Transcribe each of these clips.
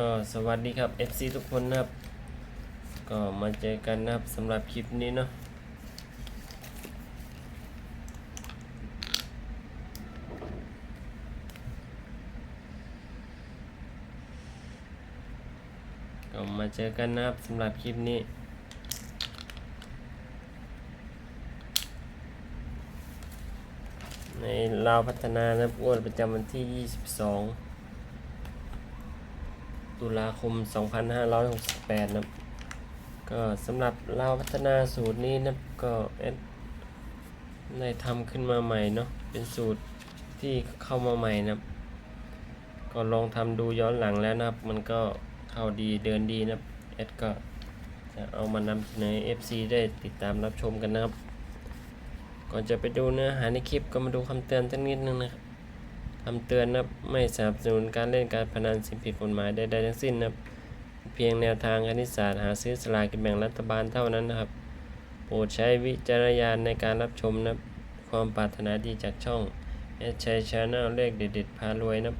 ก็สวัสดีครับ FC ทุกคนนะครับ ก็มาเจอกันนะครับสำหรับคลิปนี้เนาะก็มาเจอกันนะครับสำหรับคลิปนี้ในลาวพัฒนานะครับงวดประจำวันที่ 22 ตุลาคม 2568 นะครับ ก็สำหรับลาพัฒนาสูตรนี้นะครับก็แอดได้ทำขึ้นมาใหม่เนาะเป็นสูตรที่เข้ามาใหม่นะครับ ก็ลองทำดูย้อนหลังแล้วนะครับ มันก็เข้าดีเดินดีนะครับแอดก็จะเอามานำเสนอ FC ได้ติดตามรับชมกันนะครับ ก่อนจะไปดูเนื้อหาในคลิปก็มาดูคำเตือนสักนิดนึงนะครับ คำเตือนนะครับไม่สนับสนุนการเล่นการพนันสิ่งผิดกฎหมายใดๆทั้งสิ้นนะครับเพียงแนวทางคณิตศาสตร์หาซื้อสลากกินแบ่งรัฐบาลเท่านั้นนะครับ โปรดใช้วิจารณญาณในการรับชมนะครับความปรารถนาดีจากช่องแอดชัยชาแนลเลขเด็ดๆพารวยนะครับ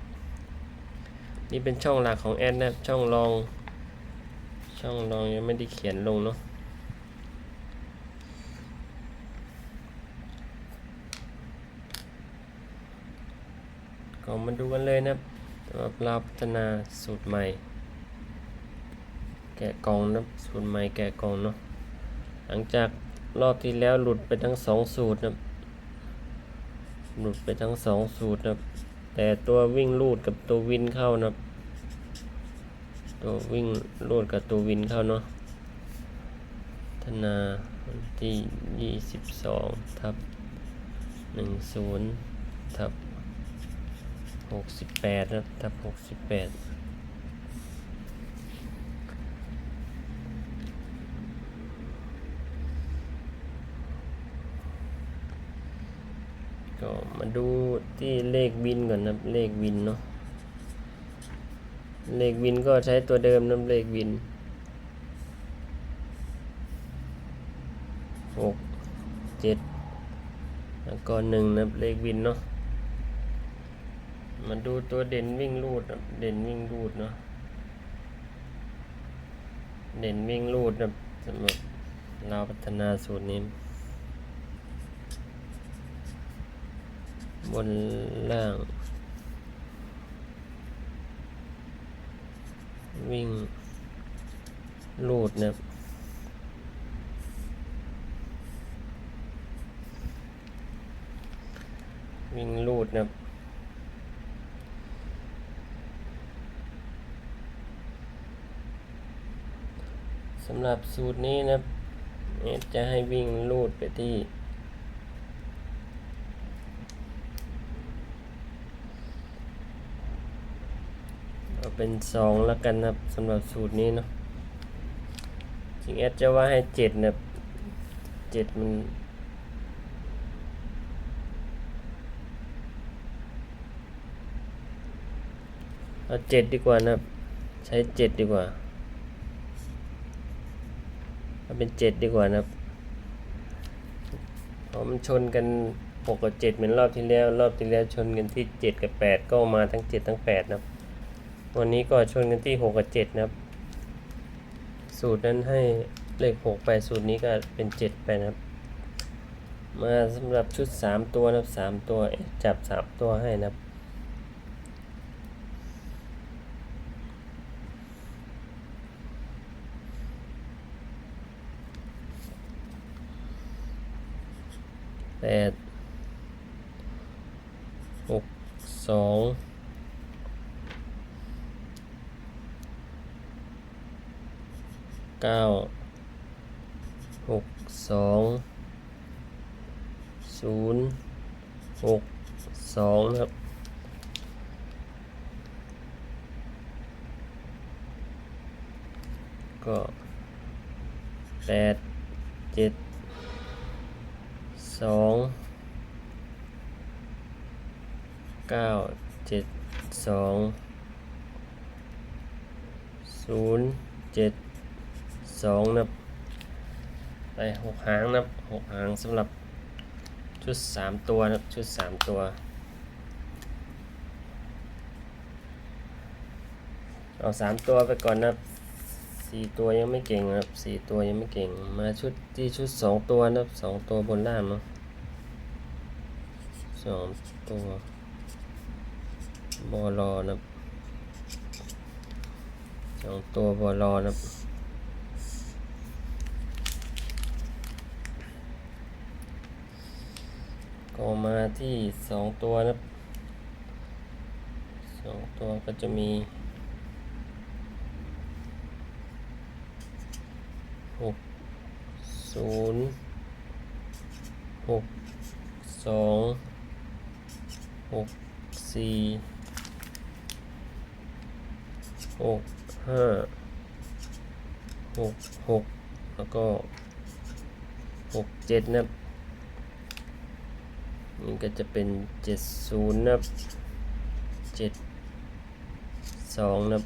นี่เป็นช่องหลักของแอดนะครับช่องรอง ช่องรองยังไม่ได้เขียนลงเนาะ ก็มาดูกันเลยนะครับสำหรับเราพัฒนาสูตรใหม่ แกะกล่องนะสูตรใหม่แกะกล่องเนาะหลังจากรอบที่แล้วหลุดไปทั้งสองสูตรนะหลุดไปทั้งสองสูตรนะแต่ตัววิ่งลูดกับตัววินเข้านะตัววิ่งลูดกับตัววินเข้าเนาะพัฒนาวันที่ยี่สิบสองทับหนึ่งศูนย์ทับ หกสิบแปดนะทับหกสิบแปดก็มาดูที่เลขวินก่อนนะเลขวินเนาะเลขวินก็ใช้ตัวเดิมนะเลขวินหกเจ็ดแล้วก็หนึ่งนะเลขวินเนาะ มาดูตัวเด่นวิ่งรูดเด่นวิ่งรูดเนาะเด่นวิ่งรูดนะสำหรับเราพัฒนาสูตรนี้ บนล่าง วิ่งรูดนะวิ่งรูดนะครับ สำหรับสูตรนี้นะเอสจะให้วิ่งลูดไปที่เอาเป็นสองแล้วกันนะครับสำหรับสูตรนี้เนาะจริงเอสจะว่าให้เจ็ดนะเจ็ดมันเอาเจ็ดดีกว่านะใช้เจ็ดดีกว่า เป็นเจ็ดดีกว่านะครับเพราะมันชนกันหกกับเจ็ดเหมือนรอบที่แล้ว รอบที่แล้วชนกันที่เจ็ดกับแปดก็มาทั้งเจ็ดทั้งแปดนะครับ วันนี้ก็ชนกันที่หกกับเจ็ดนะครับ สูตรนั้นให้เลขหกไปสูตรนี้ก็เป็นเจ็ดไปนะครับ มาสำหรับชุดสามตัวนะครับสามตัวจับสามตัวให้นะครับ แปดหกสองเก้าหกสองศูนย์หกสองครับก็แปดเจ็ด สองเก้าเจ็ดสองศูนย์เจ็ดสองนับไปหกหางนับหกหางสำหรับชุดสามตัวนับชุดสามตัวเอาสามตัวไปก่อนนับ สี่ตัวยังไม่เก่งครับสี่ตัวยังไม่เก่ง มาชุดที่ชุดสองตัวนะครับสองตัวบนล่างเนาะสองตัวบอลอนะครับสองตัวบอลอนะครับก็มาที่สองตัวนะครับสองตัวก็จะมี หกศูนย์หกสองหกสี่หกห้าหกหกแล้วก็หกเจ็ดนะครับนี่ก็จะเป็นเจ็ดศูนย์นะครับเจ็ดสองนะครับ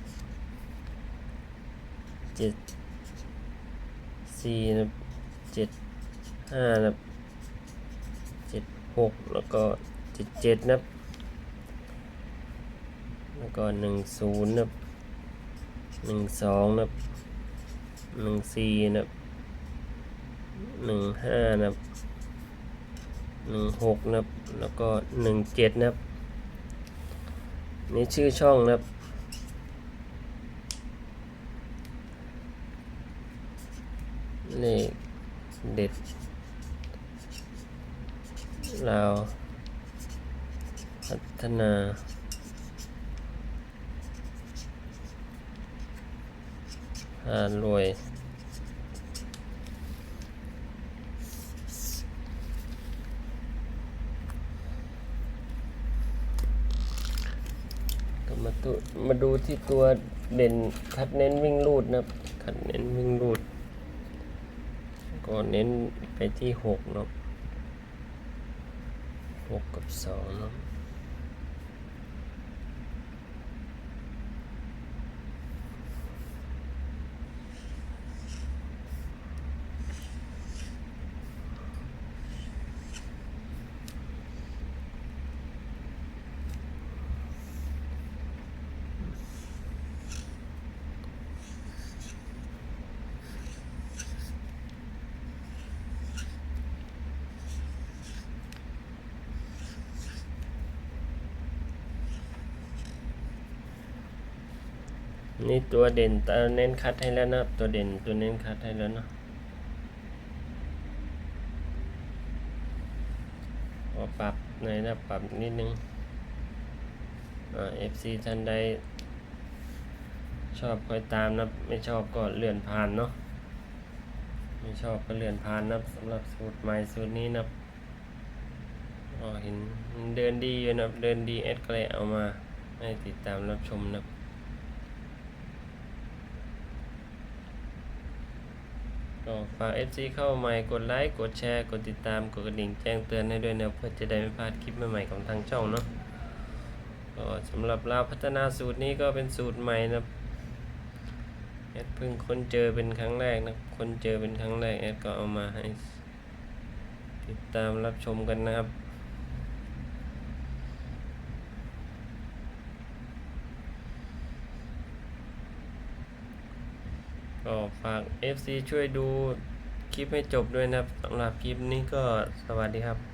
เจ็ด สี่นะเจ็ดห้านะเจ็ดหกแล้วก็เจ็ดเจ็ดนะแล้วก็หนึ่งศูนย์นะหนึ่งสองนะหนึ่งสี่นะหนึ่งห้านะหนึ่งหกนะแล้วก็หนึ่งเจ็ดนะนี่ชื่อช่องนะ เลขเด็ดเราพัฒนาหารวยก็มาตุมาดูที่ตัวเด่นคัดเน้นวิ่งรูดนะครับคัดเน้นวิ่งรูด ก็เน้นไปที่หกเนาะหกกับสองเนาะ นี่ตัวเด่นตัวเน้นคัดให้แล้วนะตัวเด่นตัวเน้นคัดให้แล้วเนาะพอปรับหน่อยนะปรับนิดนึงอ่า FC ท่านใดชอบคอยตามนะไม่ชอบก็เลื่อนผ่านเนาะไม่ชอบก็เลื่อนผ่านนะสำหรับสูตรใหม่สูตรนี้นะอ๋อเห็นเดินดีอยู่นะเดินดีเอสก็เลยเอามาให้ติดตามรับชมนะ ก็ฝาก FC เข้าใหม่กดไลค์กดแชร์กดติดตามกดกระดิ่งแจ้งเตือนให้ด้วยนะเพื่อจะได้ไม่พลาดคลิปใหม่ๆของทางช่องเนาะก็สำหรับเราพัฒนาสูตรนี้ก็เป็นสูตรใหม่นะแอดเพิ่งค้นเจอเป็นครั้งแรกนะค้นเจอเป็นครั้งแรกแอดก็เอามาให้ติดตามรับชมกันนะครับ ก็ฝาก FC ช่วยดูคลิปให้จบด้วยนะครับสำหรับคลิปนี้ก็สวัสดีครับ